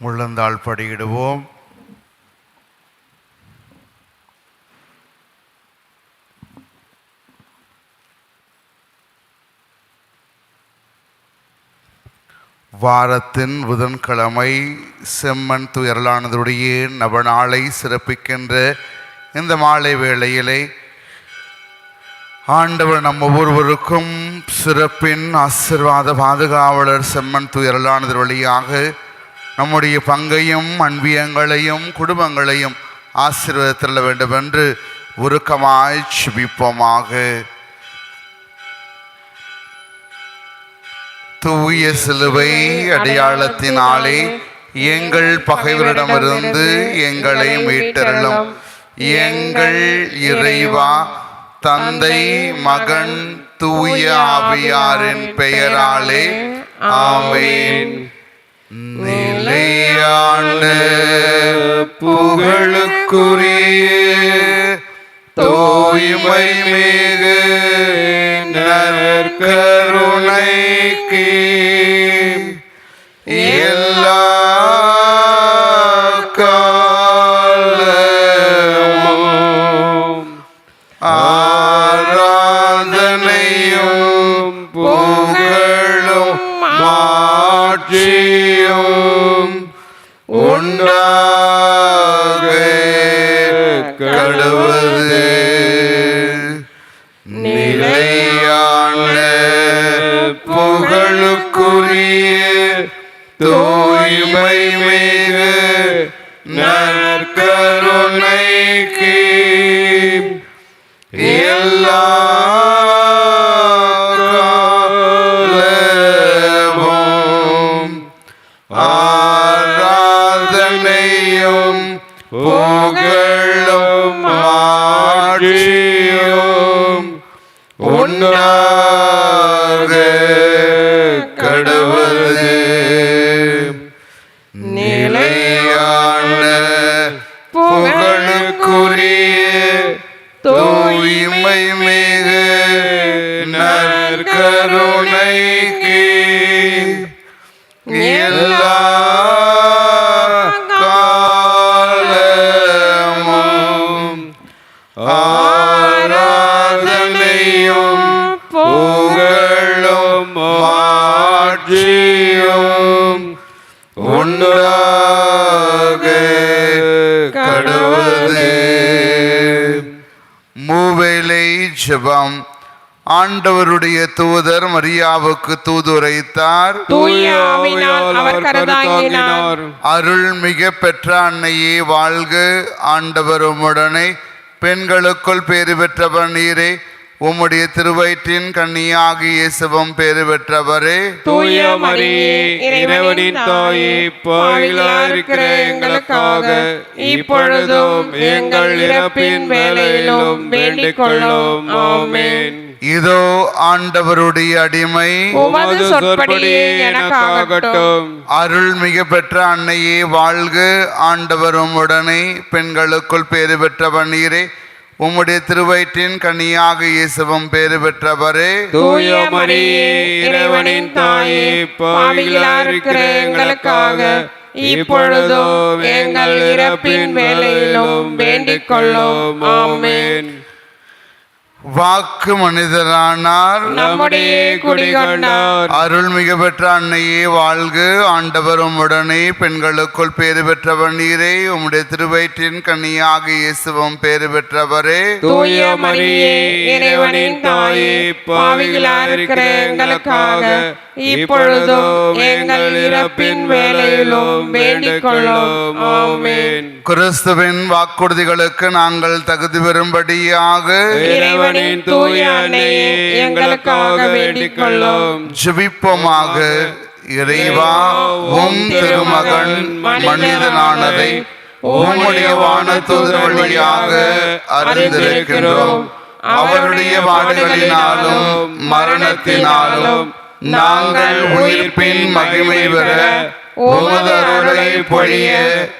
முள்ளந்தாள் படியிடுவோம். வாரத்தின் புதன்கிழமை செம்மன் துயரலானதுடைய நவநாளை சிறப்பிக்கின்ற இந்த மாலை வேளையிலே ஆண்டவர் நம் ஒவ்வொருவருக்கும் சிறப்பின் ஆசிர்வாத பாதுகாவலர் செம்மன் துயரலானது வழியாக நம்முடைய பங்கையும் அன்பியங்களையும் குடும்பங்களையும் ஆசீர்வதித்தள்ள வேண்டும் என்று உருக்கமாய் சுபிப்போமாக தூய சிலுவை அடையாளத்தினாலே எங்கள் பகைவரிடமிருந்து எங்களை மீட்டருளும். எங்கள் இறைவா தந்தை மகன் தூய ஆவியாரின் பெயராலே. ஆமென். நிலையான புகழுக்குரிய தோய்மை மிகு நற்க ஆராதனையும் புகழும் மாட்சியும் உண்டாக கடவுளே. மூவேலை ஜெபம். ஆண்டவருடைய தூதர் மரியாவுக்கு தூதுரைத்தார். அருள் மிக பெற்ற அன்னையே வாழ்க. ஆண்டவர் உம்முடனே பெண்களுக்குள் பேறு பெற்றவர் நீரே உம்முடைய திருவயிற்றின் கண்ணியாகி இயேசுவும் பேறு பெற்றவரே. தூய மரியே இறைவனின் தாயே பாவிகளா எங்களுக்காக இப்பொழுதும் எங்கள் இறப்பின் வேலையிலும் வேண்டிக் கொள்ளும் ஆமேன். இதோ ஆண்டவருடைய அடிமை. அருள் மிக பெற்ற அன்னையே வாழ்க. ஆண்டவரும் உடனே பெண்களுக்குள் பேறு பெற்றவர் நீரே உம்முடைய திருவயிற்றின் கனியாக இயேசுவும் பேறு பெற்றவரே. தூய மரியே இறைவனின் தாயே பாவிகளா இருக்கிற எங்களுக்காக இப்பொழுதும் எங்கள் இறப்பின் வேலையிலும் வேண்டிக் கொள்ளும் ஆமென். வாக்கு மனிதரானார். நம்முடைய குடிகொண்டார். அருள் மிக பெற்ற அன்னையே வாழ்க. ஆண்டவரும் உடனே பெண்களுக்குள் பேறு பெற்றவர் நீரே. உம்முடைய திருவயிற்றின் கனியாக இயேசுவும் பேறு பெற்றவரே. தூய மரியே இறைவனின் தாயே பாவிகளா இருக்கிற எங்களுக்காக இப்பொழுதும் எங்கள் இறப்பின் வேலையிலும் வேண்டிக் கொள்ளும் கிறிஸ்துவின் வாக்குறுதிகளுக்கு நாங்கள் தகுதி பெறும்படியாக இறைவனின் தூய அன்னையே எங்களுக்காக வேண்டிக் கொள்ளும் ஜெபிப்போமாக. இறைவா உம் திருமகன் மனிதனானதை உம்முடைய வானத்தூதர் வழியாக அறிந்திருக்கின்றோம். அவருடைய வாடுகளினாலும் மரணத்தினாலும் நாங்கள் உயிர்ப்பின் மகிமை பெற உமது அருளை பொழிய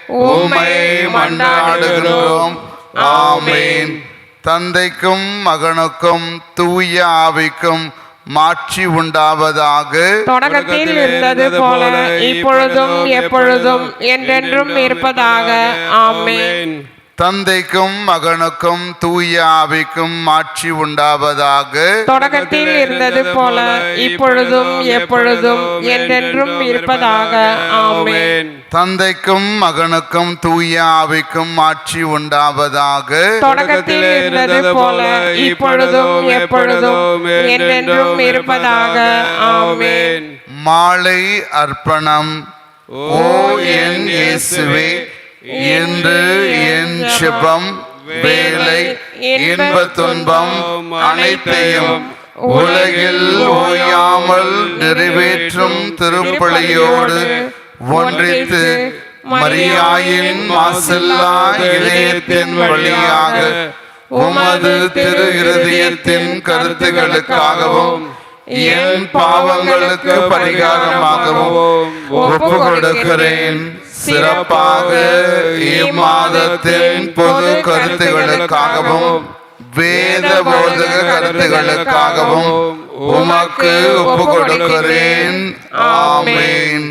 உம்மை மன்றாடுகிறோம். ஆமேன். தந்தைக்கும் மகனுக்கும் தூய ஆவிக்கும் மாட்சி உண்டாவதாக. தொடக்கத்தில் இருந்தது போல இப்பொழுதும் எப்பொழுதும் என்றென்றும் இருப்பதாக. ஆமென். தந்தைக்கும் மகனுக்கும் தூய ஆவிக்கும் மாட்சி உண்டாவதாக. தொடக்கத்தில் இருந்தது போல இப்பொழுதும் எப்பொழுதும் என்றென்றும் இருப்பதாக. ஆமென். தந்தைக்கும் மகனுக்கும் தூய ஆவிக்கும் மாட்சி உண்டாவதாக. தொடக்கத்தில் இருந்தது போல இப்பொழுதும் எப்பொழுதும் என்றென்றும் இருப்பதாக. ஆமென். மாலை அர்ப்பணம். ஓ என் இயேசுவே என்று ஆட்சேபம் வேலை இன்ப துன்பம் அனைத்தையும் உலகில் ஓயாமல் நிறைவேற்றும் திருப்பலியோடு ஒன்றித்து மரியாயின் மாசில்லா இதயத்தின் வழியாக உமது திரு இருதயத்தின் கருத்துகளுக்காகவும் என் பாவங்களுக்கு பரிகாரமாகவும் ஒப்பு கொடுக்கிறேன் சிறப்பாக இம்மாதத்தின் பொது கருத்துகளுக்காகவும் வேத போதக கருத்துகளுக்காகவும் உமக்கு ஒப்பு கொடுக்கிறேன் ஆமென்.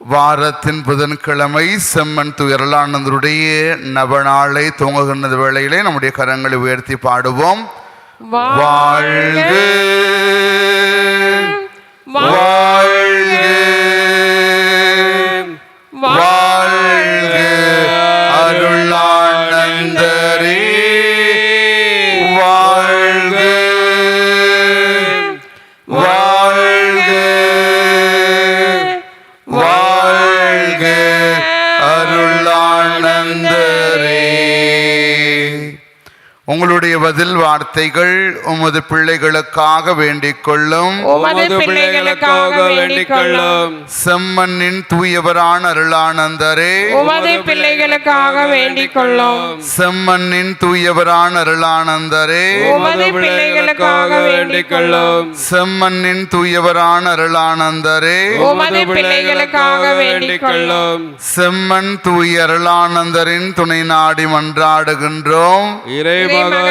வாரத்தின் புதன்கிழமை செம்மன் துயரலானந்தருடைய நவநாளை துவங்குகின்ற வேளையிலே நம்முடைய கரங்களை உயர்த்தி பாடுவோம். வாழ்க வாழ்க உங்களுடைய பதில் வார்த்தைகள் உமது பிள்ளைகளுக்காக வேண்டிக் கொள்ளும் உமது பிள்ளைகளுக்காக வேண்டிக் கொள்ளும் செம்மண்ணின் தூயவரான அருளானந்தரே. உமது பிள்ளைகளுக்காக வேண்டிக் கொள்ளும் செம்மண்ணின் தூயவரான அருளானந்தரே. உமது பிள்ளைகளுக்காக வேண்டிக் கொள்ளும் செம்மண்ணின் தூயவரான அருளானந்தரே. உமது பிள்ளைகளுக்காக வேண்டிக் கொள்ளும் செம்மன் தூய அருளானந்தரின் துணை நாடி மன்றாடுகின்றோம். இறைமகன்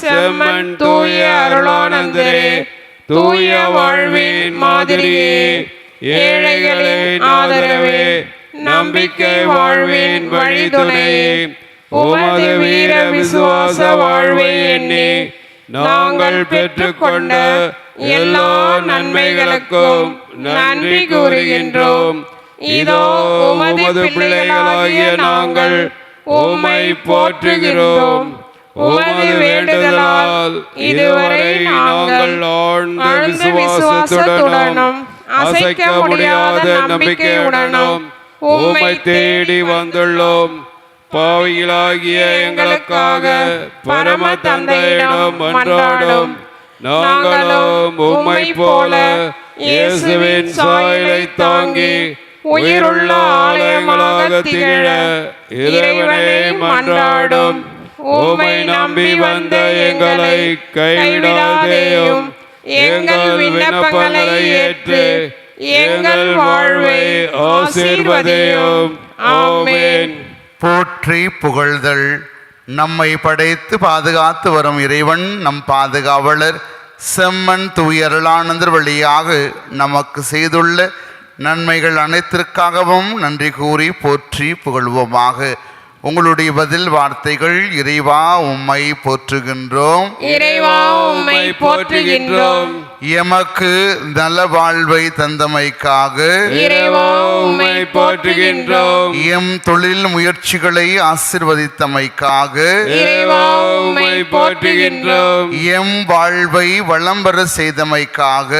செம்மன் தூய அருளானந்தரே தூய வாழ்வின் மாதிரியே ஏழைகளின் ஆதரவே நம்பிக்கை வாழ்வின் வழிதுணையே உமது வீர விசுவாச வாழ்வை எண்ணி நாங்கள் பெற்றுக்கொண்ட எல்லா நன்மைகளுக்கும் நன்றி கூறுகின்றோம். இதோ உமது பிள்ளைகளாகிய நாங்கள் உம்மை போற்றுகிறோம். உமது வேண்டுதலால் இதுவரை நாங்கள் ஆழ்ந்த விசுவாசத்துடனும் அசைக்க முடியாத நம்பிக்கையுடனும் உம்மை தேடி வந்துள்ளோம். பாவிகளாகிய எங்களுக்காக பரம தந்தையிடம் மன்றாடும். நாங்களும் உம்மை போல இயேசுவின் சாயலை தாங்கி உயிருள்ள ஆலயங்களாக திகழ இறைவனை மன்றாடும். உம்மை நம்பி வந்த எங்களை கைவிடாதேயும். எங்கள் விண்ணப்பங்களை ஏற்று எங்கள் வாழ்வை ஆசீர்வதையும். ஆமென். போற்றி புகழ்தல். நம்மை படைத்து பாதுகாத்து வரும் இறைவன் நம் பாதுகாவலர் செம்மன் தூய அருளானந்தர் வழியாக நமக்கு செய்துள்ள நன்மைகள் அனைத்திற்காகவும் நன்றி கூறி போற்றி புகழ்வோமாக. உங்களுடைய பதில் வார்த்தைகள் இறைவா உம்மை போற்றுகின்றோம். இறைவா உம்மை போற்றுகின்றோம். எமக்கு நல வாழ்வை தந்தமைக்காக போற்றுகின்றோம். எம் தொழில் முயற்சிகளை ஆசிர்வதித்தமைக்காக போற்றுகின்றோம். எம் வாழ்வை வளம் பெற செய்தமைக்காக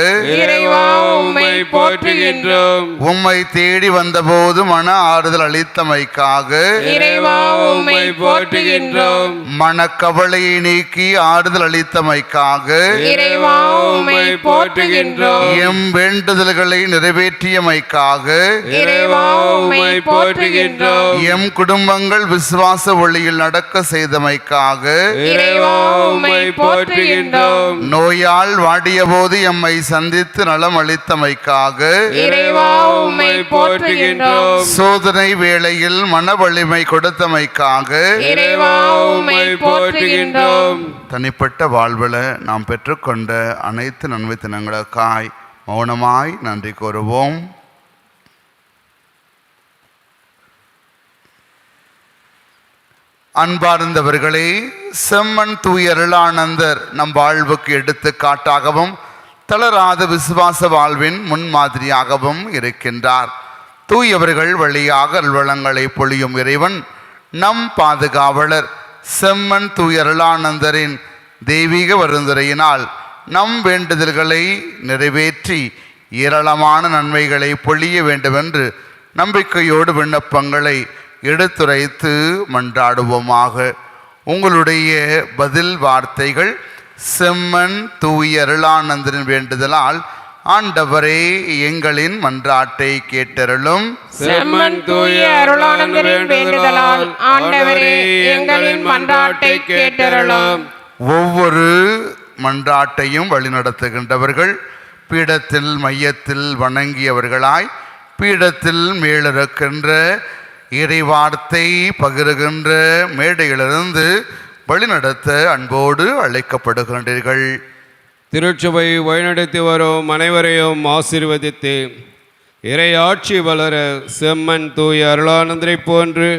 போற்றுகின்றோம். உம்மை தேடி வந்தபோது மன ஆறுதல் அளித்தமைக்காக போற்றுகின்றோம். மனக்கவலையை நீக்கி ஆறுதல் அளித்தமைக்காக போற்றுகின்றோம். எம் வேண்டுதல்களை நிறைவேற்றியமைக்காக போற்றுகின்றோம். எம் குடும்பங்கள் விசுவாச ஒளியில் நடக்க செய்தமைக்காக போற்றுகின்றோம். நோயால் வாடியபோது எம்மை சந்தித்து நலம் அளித்தமைக்காக போற்றுகின்றோம். சோதனை வேளையில் மன வலிமை கொடுத்தமைக்காக போற்றுகின்றோம். தனிப்பட்ட வாழ்வில் நாம் பெற்றுக்கொண்ட அனைத்து நன்மைத்தனங்களுக்காய் மௌனமாய் நன்றி கூறுவோம். அன்பார்ந்தவர்களே செம்மன் தூயருளானந்தர் நம் வாழ்வுக்கு எடுத்துக்காட்டாகவும் தளராத விசுவாச வாழ்வின் முன்மாதிரியாகவும் இருக்கின்றார். தூயவர்கள் வழியாக அல்வளங்களை பொழியும் இறைவன் நம் பாதுகாவலர் செம்மன் தூயருளானந்தரின் தெய்வீக வருந்துரையினால் நம் வேண்டுதல்களை நிறைவேற்றி ஏராளமான நன்மைகளை பொழிய வேண்டுமென்று நம்பிக்கையோடு விண்ணப்பங்களை எடுத்துரைத்து மன்றாடுவோமாக. உங்களுடைய பதில் வார்த்தைகள் செம்மன் தூய அருளானந்தரின் வேண்டுதலால் ஆண்டவரே எங்களின் மன்றாட்டை கேட்டருளும். செம்மன் தூய அருளானந்தரின் வேண்டுதலால் ஆண்டவரே எங்களின் மன்றாட்டை கேட்டருளும். ஒவ்வொரு மன்றாட்டையும் வழிநடத்துகின்றவர்கள் பீடத்தில் மையத்தில் வணங்கியவர்களாய் பீடத்தில் மேலிருக்கின்ற இறைவார்த்தை பகிருகின்ற மேடையிலிருந்து வழிநடத்த அன்போடு அழைக்கப்படுகின்றீர்கள். திருச்சபை வழிநடத்தி வரும் அனைவரையும் ஆசீர்வதித்து இறையாட்சி வளர செம்மன் தூய அருளானந்தரை போன்று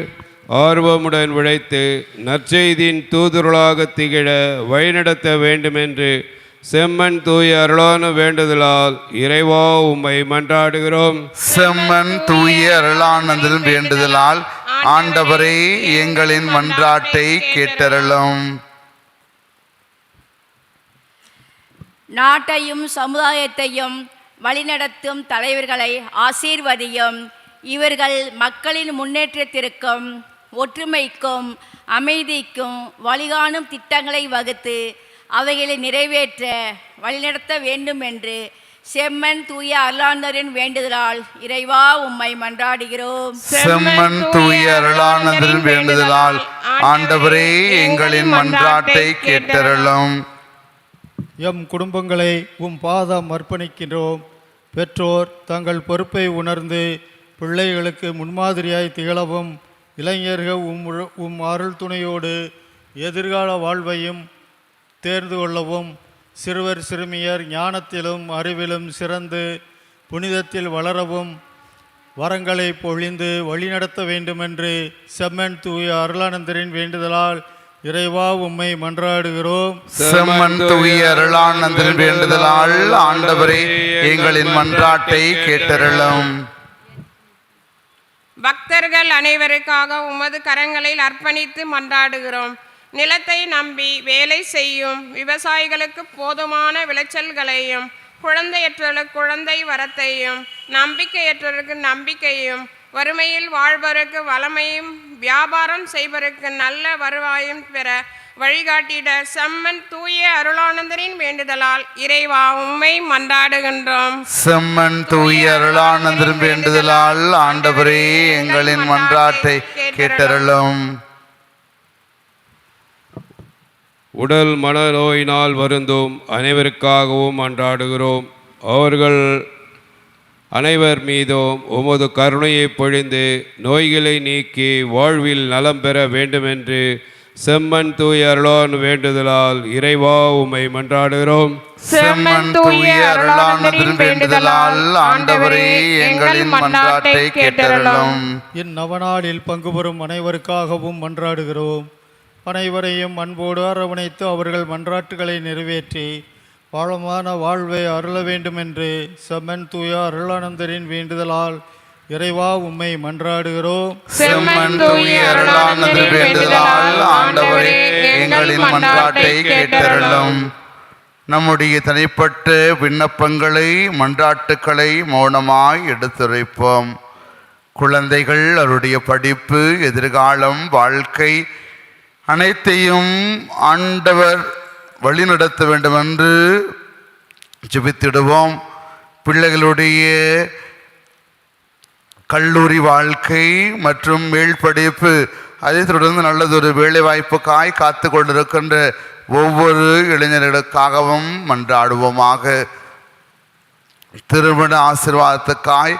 ஆர்வமுடன் உழைத்து நற்செய்தியின் தூதுருளாக திகழ வழிநடத்த வேண்டுமென்று செம்மன் தூய அருளான வேண்டுதலால் இறைவா உம்மை மன்றாடுகிறோம். செம்மன் தூய அருளானந்தரின் வேண்டுதலால் ஆண்டவரே எங்களின் மன்றாட்டை கேட்டருளும். நாட்டையும் சமுதாயத்தையும் வழிநடத்தும் தலைவர்களை ஆசீர்வதியும். இவர்கள் மக்களின் முன்னேற்றத்திற்கும் ஒற்றுமைக்கும் அமைதிக்கும் வழிகாணும் திட்டங்களை வகுத்து அவைகளை நிறைவேற்ற வழிநடத்த வேண்டும் என்று செம்மன் தூய அருளாந்தரின் வேண்டுதலால் இறைவா உம்மை மன்றாடுகிறோம். செம்மன் தூய அருளானந்தரின் வேண்டுதலால் ஆண்டவரே எங்களின் மன்றாட்டை கேட்டருளும். எம் குடும்பங்களை உம் பாதம் அர்ப்பணிக்கின்றோம். பெற்றோர் தங்கள் பொறுப்பை உணர்ந்து பிள்ளைகளுக்கு முன்மாதிரியாய் திகழவும் இளைஞர்கள் உம் உம் அருள் துணையோடு எதிர்கால வாழ்வையும் தேர்ந்து கொள்ளவும் சிறுவர் சிறுமியர் ஞானத்திலும் அறிவிலும் சிறந்து புனிதத்தில் வளரவும் வரங்களை பொழிந்து வழிநடத்த வேண்டுமென்று செம்மன் தூய அருளானந்தரின் வேண்டுதலால் இறைவா உம்மை மன்றாடுகிறோம். செம்மன் தூய அருளானந்தரின் வேண்டுதலால் ஆண்டவரே எங்களின் மன்றாட்டை கேட்டருளும். பக்தர்கள் அனைவருக்காக உமது கரங்களில் அர்ப்பணித்து மன்றாடுகிறோம். நிலத்தை நம்பி வேலை செய்யும் விவசாயிகளுக்கு போதுமான விளைச்சல்களையும் குழந்தையற்றவர்களுக்கு குழந்தை வரத்தையும் நம்பிக்கையற்றவருக்கு நம்பிக்கையும் வறுமையில் வாழ்பவருக்கு வளமையும் வியாபாரம் செய்பவருக்கு நல்ல வருவாயும் பெற வழிகாட்டிட செம்மன் தூய அருளானந்தரின் வேண்டுதலால் இறைவா உம்மை மன்றாடுகின்றோம். செம்மன் தூய அருளானந்தரின் வேண்டுதலால் ஆண்டவரே எங்களின் மன்றாட்டை கேட்டருளும். உடல் மனநோயினால் வருந்தும். அனைவருக்காகவும் அன்றாடுகிறோம் அவர்கள் அனைவர் மீதும் உமது கருணையை பொழிந்து நோய்களை நீக்கி வாழ்வில் நலம் பெற வேண்டுமென்று செம்மன் தூய அருளான் வேண்டுதலால் இறைவா உம்மை மன்றாடுகிறோம். செம்மன் தூய அருளானந்தரின் வேண்டுதலால் ஆண்டவரே எங்களின் மன்றாட்டை கேட்டருளும். இந்நவநாளில் பங்கு பெறும் அனைவருக்காகவும் மன்றாடுகிறோம். அனைவரையும் அன்போடு அரவணைத்து அவர்கள் மன்றாட்டுகளை நிறைவேற்றி ஆழமான வாழ்வை அருள வேண்டுமென்று செம்மன் தூய அருளானந்தரின் வேண்டுதலால் இறைவா உம்மை மன்றாடுகிறோம். செம்மன் தூய அருளானந்தரின் வேண்டுதலால் ஆண்டவரே எங்களின் மன்றாட்டை கேட்டருளும். நம்முடைய தனிப்பட்ட விண்ணப்பங்களை மன்றாட்டுக்களை மௌனமாய் எடுத்துரைப்போம். குழந்தைகள் அவருடைய படிப்பு எதிர்காலம் வாழ்க்கை அனைத்தையும் ஆண்டவர் வழிநடத்த வேண்டுமென்று ஜெபித்திடுவோம். பிள்ளைகளுடைய கல்லூரி வாழ்க்கை மற்றும் மேல் படிப்பு அதைத் தொடர்ந்து நல்லதொரு வேலைவாய்ப்புக்காய் காத்து கொண்டிருக்கின்ற ஒவ்வொரு இளைஞர்களுக்காகவும் மன்றாடுவோமாக. திருமண ஆசீர்வாதத்துக்காய்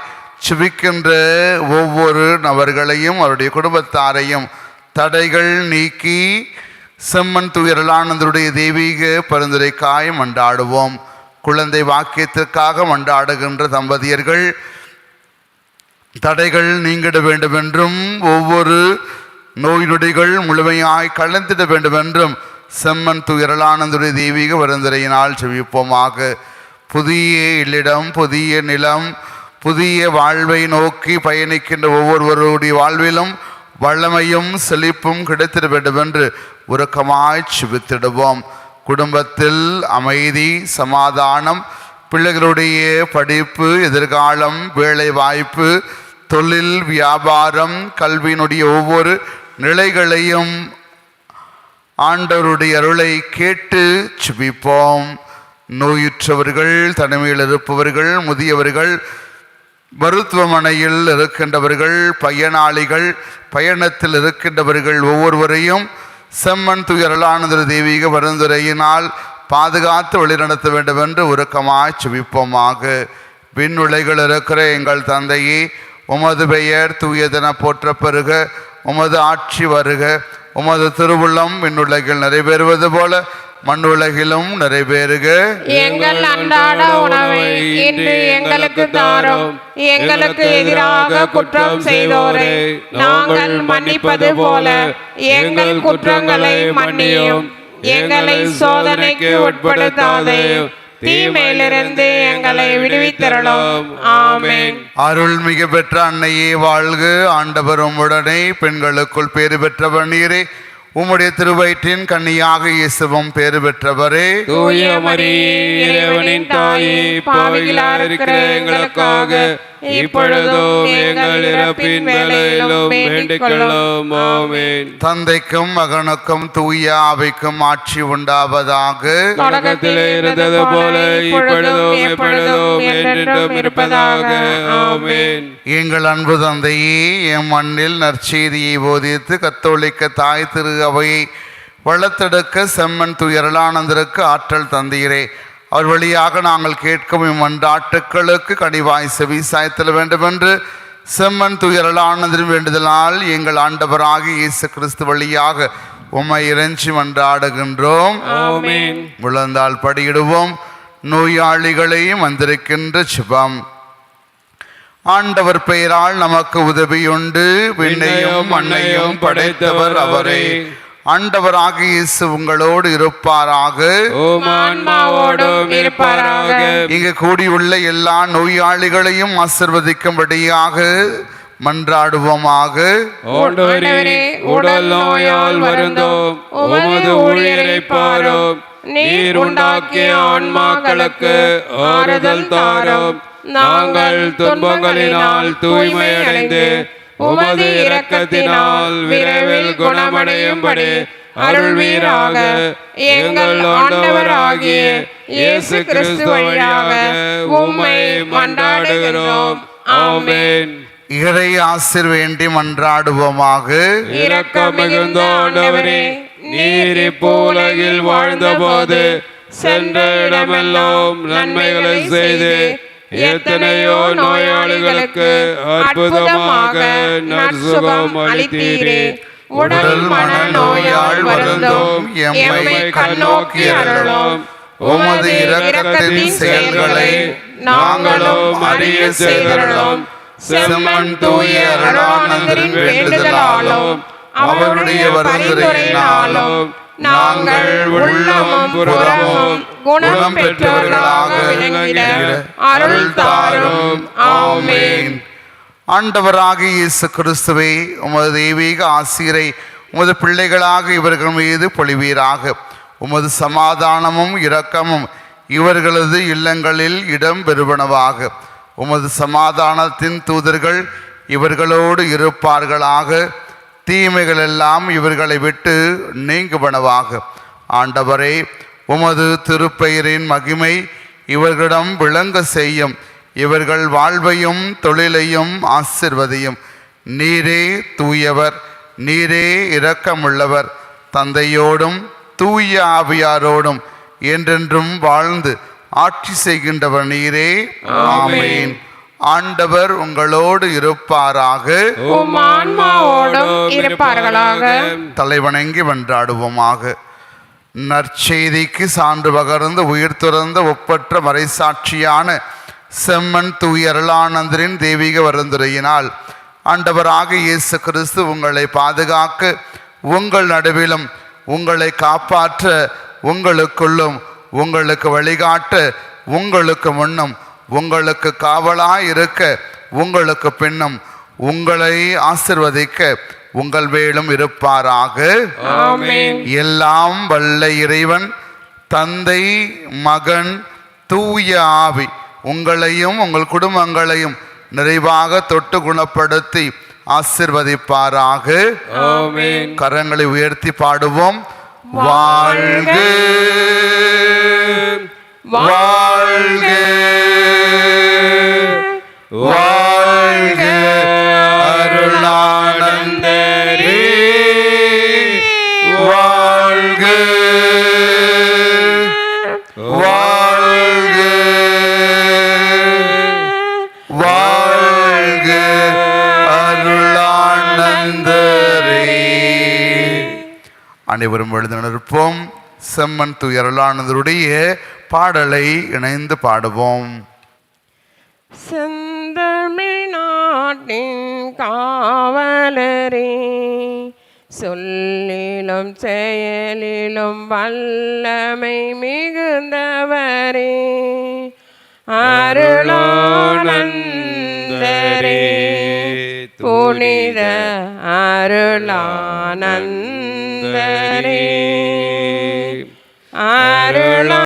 சுபிக்கின்ற ஒவ்வொரு நபர்களையும் அவருடைய குடும்பத்தாரையும் தடைகள் நீக்கி செம்மன் துயரலானந்தருடைய தெய்வீக பரிந்துரைக்காய் மண்டாடுவோம் குழந்தை வாக்கியத்திற்காக மண்டாடுகின்ற தம்பதியர்கள் தடைகள் நீங்கிட வேண்டும் என்றும் ஒவ்வொரு நோய் நொடிகள் முழுமையாய் கலந்திட வேண்டும் என்றும் செம்மன் துயரலானந்துடைய தெய்வீக பரிந்துரையினால் செவிப்போமாக. புதிய இல்லிடம் புதிய நிலம் புதிய வாழ்வை நோக்கி பயணிக்கின்ற ஒவ்வொருவருடைய வாழ்விலும் வல்லமையும் செழிப்பும் கிடைத்திட வேண்டும் என்று உறக்கமாய் செபித்திடுவோம். குடும்பத்தில் அமைதி சமாதானம் பிள்ளைகளுடைய படிப்பு எதிர்காலம் வேலை வாய்ப்பு தொழில் வியாபாரம் கல்வியினுடைய ஒவ்வொரு நிலைகளையும் ஆண்டவருடைய அருளை கேட்டு சுபிப்போம். நோயுற்றவர்கள் தனிமையில் இருப்பவர்கள் முதியவர்கள் மருத்துவமனையில் இருக்கின்றவர்கள் பயனாளிகள் பயணத்தில் இருக்கின்றவர்கள் ஒவ்வொருவரையும் செம்மன் துயரலானந்த தெய்வீக பரிந்துரையினால் பாதுகாத்து வழிநடத்த வேண்டும் என்று உருக்கமாய் சுவிப்போமாக விண்ணுலைகள் இருக்கிற எங்கள் தந்தையே உமது பெயர் தூயதென போற்ற பெறுக உமது ஆட்சி வருக உமது திருவுள்ளம் விண்ணுலகில் நிறைவேறுவது போல மண்ணுலகிலும் நிறைவேறுக எங்கள் அன்றாட உணவை இன்று எங்களுக்கு தாரும். எங்களுக்கு எதிராக குற்றம் செய்தோரை. நாங்கள் மன்னிப்பது போல எங்கள் குற்றங்களை மன்னியும். எங்களை சோதனைக்கு உட்படுத்தாதையும் தீமையிலிருந்து எங்களை விடுவித்தரலும் ஆமென். அருள்மிகு பெற்ற அன்னையே வாழ்க. ஆண்டவர் உம்முடனே பெண்களுக்குள் பேறு பெற்றவர் நீரே. உம்முடைய திருவயிற்றின் கண்ணியாக இயேசுவும் பேறு பெற்றவரே. தூய மரியே இறைவனின் தாயே பாவிகளாக இருக்கிற எங்களுக்காக இப்பொழுதும் எங்கள் இறப்பின் வேலையிலும் வேண்டிக் கொள்ளும். ஆமென். தந்தைக்கும் மகனுக்கும் தூய ஆவிக்கும் ஆட்சி உண்டாவதாக. தொடக்கத்திலே இருந்தது போல இப்பொழுதும் எப்பொழுதும் என்றென்றும் இருப்பதாக. ஆமென். எங்கள் அன்பு தந்தையே எம் மண்ணில் நற்செய்தியை போதித்து கத்தோலிக்க தாய் திரு அவையை வளர்த்தெடுக்க செம்மன் துயரலானந்தருக்கு ஆற்றல் தந்தீரே. அவர் வழியாக நாங்கள் கேட்கும் இம்மன்றாட்டுக்களுக்கு கனிவாய் செவி சாய்த்தல வேண்டும் என்று செம்மன் துயரலானந்தரின் வேண்டுதலால் எங்கள் ஆண்டவராகிய இயேசு கிறிஸ்து வழியாக உம்மை இறைஞ்சி மன்றாடுகின்றோம். ஆமென். முழந்தால் படியிடுவோம். நோயாளிகளையும் வந்திருக்கின்ற சுபம் ஆண்டவர் பெயரால் நமக்கு உதவியுண்டு. விண்ணையும் மண்ணையும் படைத்தவர் அவரே. ஆண்டவராக இயேசு உங்களோடு இருப்பாராக. இருப்பாராக. இங்கு கூடியுள்ள எல்லா நோயாளிகளையும் ஆசிர்வதிக்கும்படியாக மன்றாடுவோமாக. ஆண்டவரே உடல் நோயால் வருந்தோம். உமது ஊழியரை பாரும். நீர் உண்டாக்கிய ஆன்மாக்களுக்கு ஆறுதல் தாரும். நாங்கள் துன்பங்களினால் தூய்மை அடைந்து உமது இரக்கத்தினால் விரைவில் குணமடையும்படி அருள்வீராக எங்கள் ஆண்டவராகிய இயேசு கிறிஸ்து வழியாக உம்மை மன்றாடுகிறோம். ஆமென். இறை ஆசிர் வேண்டி மன்றாடுவோமாக. இரக்கம் மிகுந்த ஆண்டவரே நீர் இப்பூலகில் வாழ்ந்தபோது சென்ற இடமெல்லாம் நன்மைகளை செய்து எத்தனையோ நோயாளிகளுக்கு அற்புதமாக நற்சுகம் அளித்தீரே. உடல் மன நோயால் வருந்தும். எம்மை கண்ணோக்கி அருளும். உமது இரக்கத்தின் செயல்களை நாங்களும் அறிய செய்தருளும். செம்மன் தூய அருளானந்தரின் வேண்டுதலாலும் அவருடைய வருந்துரையினாலும் நாங்கள் உள்ளமும் புறமும் குணம் பெற்றவர்களாக விளங்கிட அருள் தாரும் ஆமேன். ஆண்டவராக இயேசு கிறிஸ்துவை உமது தெய்வீக ஆசிரியரை உமது பிள்ளைகளாக இவர்கள் மீது பொழிவீராக. உமது சமாதானமும் இரக்கமும் இவர்களது இல்லங்களில் இடம் பெறுவனவாக. உமது சமாதானத்தின் தூதர்கள் இவர்களோடு இருப்பார்களாக. தீமைகள் எல்லாம் இவர்களை விட்டு நீங்குவனவாக ஆண்டவரே உமது திருப்பெயரின் மகிமை இவர்களிடம் விளங்க செய்யும். இவர்கள் வாழ்வையும் தொழிலையும் ஆசிர்வதியும். நீரே தூயவர் நீரே இரக்கமுள்ளவர். தந்தையோடும் தூய ஆவியாரோடும் என்றென்றும் வாழ்ந்து ஆட்சி செய்கின்றவர் நீரே. ஆமென். ஆண்டவர் உங்களோடு இருப்பாராக. இருப்பார்களாக. தலைவணங்கி வென்றாடுவோமாக. நற்செய்திக்கு சான்று பகர்ந்து உயிர் துறந்த ஒப்பற்ற மறைசாட்சியான செம்மன் தூய அருளானந்தரின் தெய்வீக வருந்துரையினால் ஆண்டவராக இயேசு கிறிஸ்து உங்களை பாதுகாக்க உங்கள் நடுவிலும் உங்களை காப்பாற்ற உங்களுக்குள்ளும் உங்களுக்கு வழிகாட்ட உங்களுக்கு முன்னும் உங்களுக்கு காவலாய் இருக்க உங்களுக்கு பின்னும் உங்களை ஆசிர்வதிக்க உங்கள் வேலும் இருப்பாராக. எல்லாம் வல்ல இறைவன் தந்தை மகன் தூய ஆவி உங்களையும் உங்கள் குடும்பங்களையும் நிறைவாக தொட்டு குணப்படுத்தி ஆசிர்வதிப்பாராக. கரங்களை உயர்த்தி பாடுவோம். வாழ்க. வாழ்க வாழ்க அருளானந்தரே. வாழ்க வாழ்க வாழ்க அருளானந்தரே. அனைவரும் எழுந்து நிற்போம் செம்மன் துயரலானதருடைய பாடலை இணைந்து பாடுவோம். செந்தமிழ்நாட்டின் காவலரே சொல்லிலும் செயலிலும் வல்லமை மிகுந்தவரே அருளானந்தரே புனித அருளானந்தரே